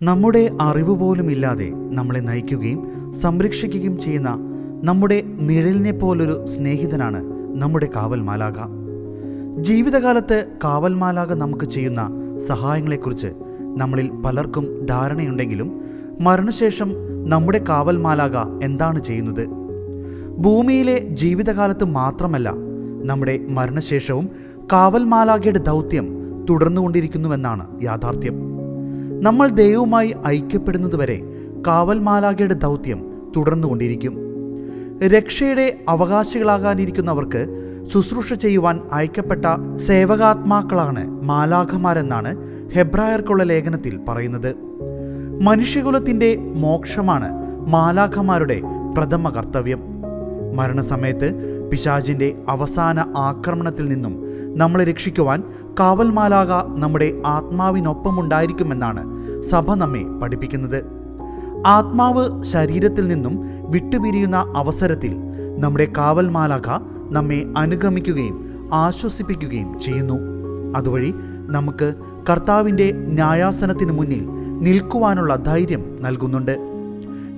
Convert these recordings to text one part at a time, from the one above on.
നമ്മുടെ അറിവ് പോലും ഇല്ലാതെ നമ്മളെ നയിക്കുകയും സംരക്ഷിക്കുകയും ചെയ്യുന്ന നമ്മുടെ നിഴലിനെ പോലൊരു സ്നേഹിതനാണ് നമ്മുടെ കാവൽ മാലാക ജീവിതകാലത്ത് കാവൽ മാലാക നമുക്ക് ചെയ്യുന്ന സഹായങ്ങളെക്കുറിച്ച് നമ്മളിൽ പലർക്കും ധാരണയുണ്ടെങ്കിലും മരണശേഷം നമ്മുടെ കാവൽ മാലാക എന്താണ് ചെയ്യുന്നത്? ഭൂമിയിലെ ജീവിതകാലത്ത് മാത്രമല്ല നമ്മുടെ മരണശേഷവും കാവൽ മാലാകയുടെ ദൗത്യം തുടർന്നുകൊണ്ടിരിക്കുന്നുവെന്നാണ് യാഥാർത്ഥ്യം. നമ്മൾ ദൈവവുമായി ഐക്യപ്പെടുന്നതുവരെ കാവൽ മാലാഖയുടെ ദൗത്യം തുടർന്നുകൊണ്ടിരിക്കും. രക്ഷയുടെ അവകാശികളാകാനിരിക്കുന്നവർക്ക് ശുശ്രൂഷ ചെയ്യുവാൻ അയക്കപ്പെട്ട സേവകാത്മാക്കളാണ് മാലാഖമാരെന്നാണ് ഹെബ്രായർക്കുള്ള ലേഖനത്തിൽ പറയുന്നത്. മനുഷ്യകുലത്തിന്റെ മോക്ഷമാണ് മാലാഖമാരുടെ പ്രഥമ കർത്തവ്യം. മരണസമയത്ത് പിശാജിന്റെ അവസാന ആക്രമണത്തിൽ നിന്നും നമ്മളെ രക്ഷിക്കുവാൻ കാവൽമാലാക നമ്മുടെ ആത്മാവിനൊപ്പമുണ്ടായിരിക്കുമെന്നാണ് സഭ നമ്മെ പഠിപ്പിക്കുന്നത്. ആത്മാവ് ശരീരത്തിൽ നിന്നും വിട്ടുപിരിയുന്ന അവസരത്തിൽ നമ്മുടെ കാവൽമാലാക നമ്മെ അനുഗമിക്കുകയും ആശ്വസിപ്പിക്കുകയും ചെയ്യുന്നു. അതുവഴി നമുക്ക് കർത്താവിന്റെ ന്യായാസനത്തിന് മുന്നിൽ നിൽക്കുവാനുള്ള ധൈര്യം നൽകുന്നുണ്ട്.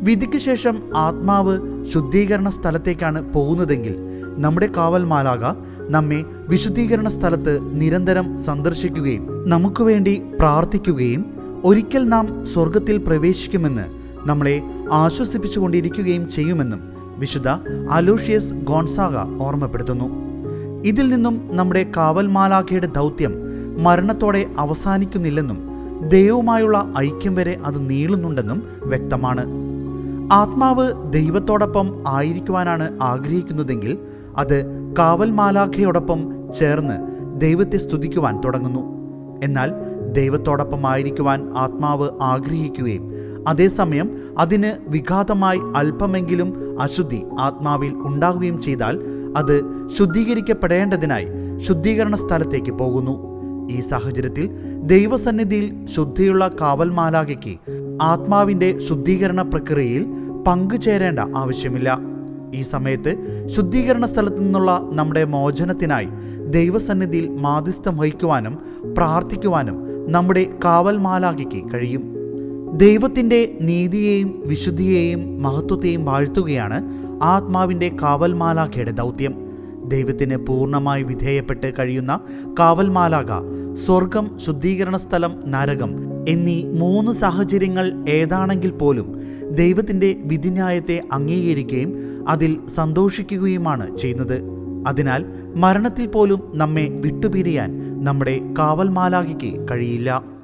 വിധിക്ക് ശേഷം ആത്മാവ് ശുദ്ധീകരണ സ്ഥലത്തേക്കാണ് പോകുന്നതെങ്കിൽ നമ്മുടെ കാവൽ മാലാക നമ്മെ വിശുദ്ധീകരണ സ്ഥലത്ത് നിരന്തരം സന്ദർശിക്കുകയും നമുക്ക് വേണ്ടി പ്രാർത്ഥിക്കുകയും ഒരിക്കൽ നാം സ്വർഗത്തിൽ പ്രവേശിക്കുമെന്ന് നമ്മളെ ആശ്വസിപ്പിച്ചുകൊണ്ടിരിക്കുകയും ചെയ്യുമെന്നും വിശുദ്ധ അലോഷ്യസ് ഗോൺസാഗ ഓർമ്മപ്പെടുത്തുന്നു. ഇതിൽ നിന്നും നമ്മുടെ കാവൽ മാലാഖയുടെ ദൗത്യം മരണത്തോടെ അവസാനിക്കുന്നില്ലെന്നും ദൈവവുമായുള്ള ഐക്യം വരെ അത് നീളുന്നുണ്ടെന്നും വ്യക്തമാണ്. ആത്മാവ് ദൈവത്തോടൊപ്പം ആയിരിക്കുവാനാണ് ആഗ്രഹിക്കുന്നതെങ്കിൽ അത് കാവൽ മാലാഖയോടൊപ്പം ചേർന്ന് ദൈവത്തെ സ്തുതിക്കുവാൻ തുടങ്ങുന്നു. എന്നാൽ ദൈവത്തോടൊപ്പം ആയിരിക്കുവാൻ ആത്മാവ് ആഗ്രഹിക്കുകയും അതേസമയം അതിന് വിഘാതമായി അല്പമെങ്കിലും അശുദ്ധി ആത്മാവിൽ ഉണ്ടാകുകയും ചെയ്താൽ അത് ശുദ്ധീകരിക്കപ്പെടേണ്ടതിനായി ശുദ്ധീകരണ സ്ഥലത്തേക്ക് പോകുന്നു. ഈ സാഹചര്യത്തിൽ ദൈവസന്നിധിയിൽ ശുദ്ധിയുള്ള കാവൽ മാലാകയ്ക്ക് ആത്മാവിന്റെ ശുദ്ധീകരണ പ്രക്രിയയിൽ പങ്കുചേരേണ്ട ആവശ്യമില്ല. ഈ സമയത്ത് ശുദ്ധീകരണ സ്ഥലത്തു നിന്നുള്ള നമ്മുടെ മോചനത്തിനായി ദൈവസന്നിധിയിൽ മാധ്യസ്ഥം വഹിക്കുവാനും പ്രാർത്ഥിക്കുവാനും നമ്മുടെ കാവൽ മാലാഖയ്ക്ക് കഴിയും. ദൈവത്തിന്റെ നീതിയെയും വിശുദ്ധിയെയും മഹത്വത്തെയും വാഴ്ത്തുകയാണ് ആത്മാവിന്റെ കാവൽ മാലാഖയുടെ ദൗത്യം. ദൈവത്തിന് പൂർണമായി വിധേയപ്പെട്ട് കഴിയുന്ന കാവൽ മാലാക സ്വർഗം ശുദ്ധീകരണ സ്ഥലം നരകം എന്നീ മൂന്ന് സാഹചര്യങ്ങൾ ഏതാണെങ്കിൽ പോലും ദൈവത്തിന്റെ വിധിന്യായത്തെ അംഗീകരിക്കുകയും അതിൽ സന്തോഷിക്കുകയുമാണ് ചെയ്യുന്നത്. അതിനാൽ മരണത്തിൽ പോലും നമ്മെ വിട്ടുപിരിയാൻ നമ്മുടെ കാവൽ മാലാഖയ്ക്ക് കഴിയില്ല.